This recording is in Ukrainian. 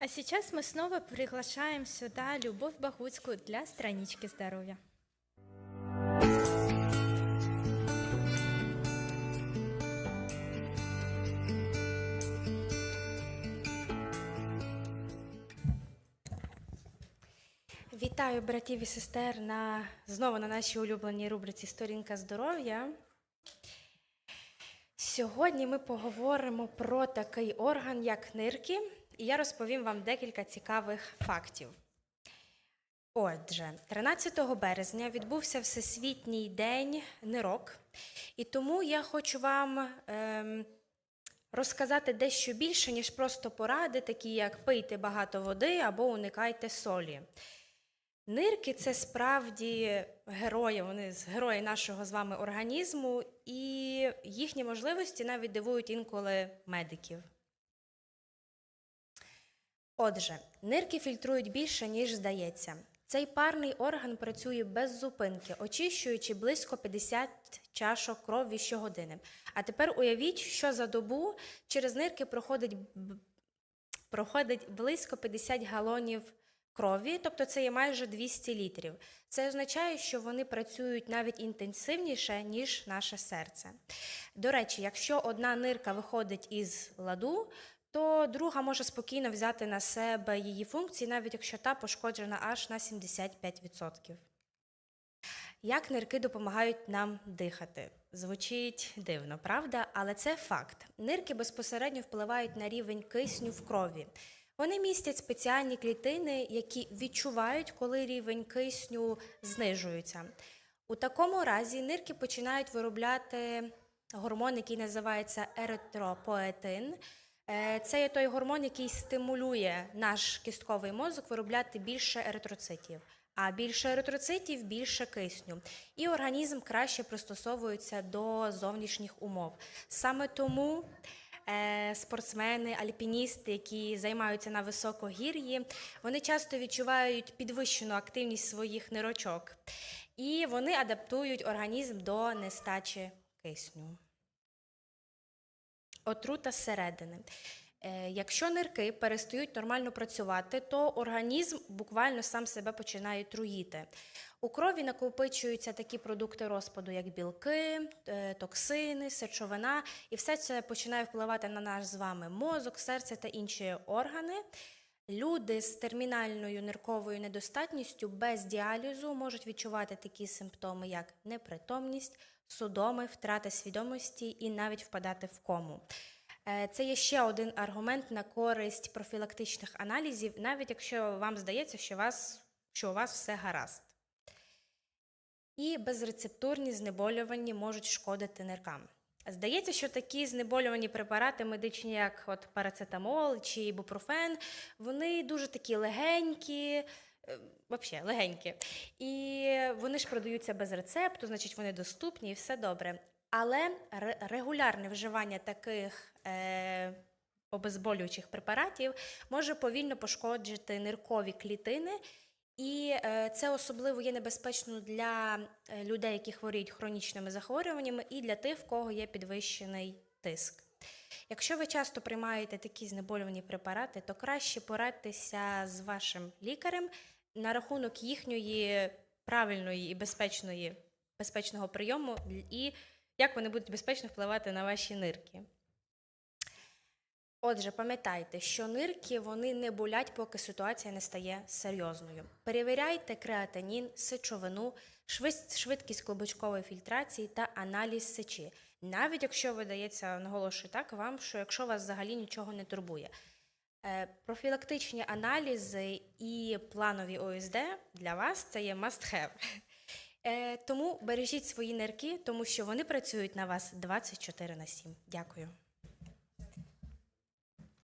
А сейчас мы снова приглашаем сюда Любовь Бахуцкую для странички здоровья. Вітаю братів і сестер на знову на нашій улюбленій рубриці Сторінка здоров'я. Сьогодні ми поговоримо про такий орган, як нирки, і я розповім вам декілька цікавих фактів. Отже, 13 березня відбувся Всесвітній день нирок, і тому я хочу вам ем, розказати дещо більше, ніж просто поради, такі як пийте багато води або уникайте солі. Нирки це справді герої, вони герої нашого з вами організму, і їхні можливості навіть дивують інколи медиків. Отже, нирки фільтрують більше, ніж здається. Цей парний орган працює без зупинки, очищуючи близько 50 чашок крові щогодини. А тепер уявіть, що за добу через нирки проходить, проходить близько 50 галонів крові, тобто це є майже 200 літрів. Це означає, що вони працюють навіть інтенсивніше, ніж наше серце. До речі, якщо одна нирка виходить із ладу, то друга може спокійно взяти на себе її функції, навіть якщо та пошкоджена аж на 75%. Як нирки допомагають нам дихати? Звучить дивно, правда? Але це факт. Нирки безпосередньо впливають на рівень кисню в крові. Вони містять спеціальні клітини, які відчувають, коли рівень кисню знижується. У такому разі нирки починають виробляти гормон, який називається еритропоетин. Е, Це є той гормон, який стимулює наш кістковий мозок виробляти більше еритроцитів. А більше еритроцитів більше кисню. І організм краще пристосовується до зовнішніх умов. Саме тому е, спортсмени, альпіністи, які займаються на високогір'ї, вони часто відчувають підвищену активність своїх нирочок. І вони адаптують організм до нестачі кисню. Отрута зсередини. Е, Якщо нирки перестають нормально працювати, то організм буквально сам себе починає труїти. У крові накопичуються такі продукти розпаду, як білки, е, токсини, сечовина, і все це починає впливати на наш з вами мозок, серце та інші органи. Люди з термінальною нирковою недостатністю без діалізу можуть відчувати такі симптоми, як непритомність, судоми, втрата свідомості і навіть впадати в кому. Е, Це є ще один аргумент на користь профілактичних аналізів, навіть якщо вам здається, що, вас, що у вас все гаразд. І безрецептурні знеболювання можуть шкодити ниркам. Здається, що такі знеболювані препарати медичні, як от парацетамол чи ібупрофен, вони дуже такі легенькі, взагалі легенькі. І вони ж продаються без рецепту, значить вони доступні і все добре. Але ре- регулярне вживання таких е, обезболюючих препаратів може повільно пошкоджити ниркові клітини, і е, це особливо є небезпечно для е, людей, які хворіють хронічними захворюваннями, і для тих, в кого є підвищений тиск. Якщо ви часто приймаєте такі знеболювані препарати, то краще порадьтеся з вашим лікарем на рахунок їхньої правильної і безпечної, безпечного прийому і як вони будуть безпечно впливати на ваші нирки. Отже, пам'ятайте, що нирки вони не болять, поки ситуація не стає серйозною. Перевіряйте креатинін, сечовину, швидкість клубочкової фільтрації та аналіз сечі. Навіть якщо видається, наголошую так вам, що якщо вас взагалі нічого не турбує. Е, Профілактичні аналізи і планові ОСД для вас це є must have. Е, Тому бережіть свої нирки, тому що вони працюють на вас 24 на 7. Дякую.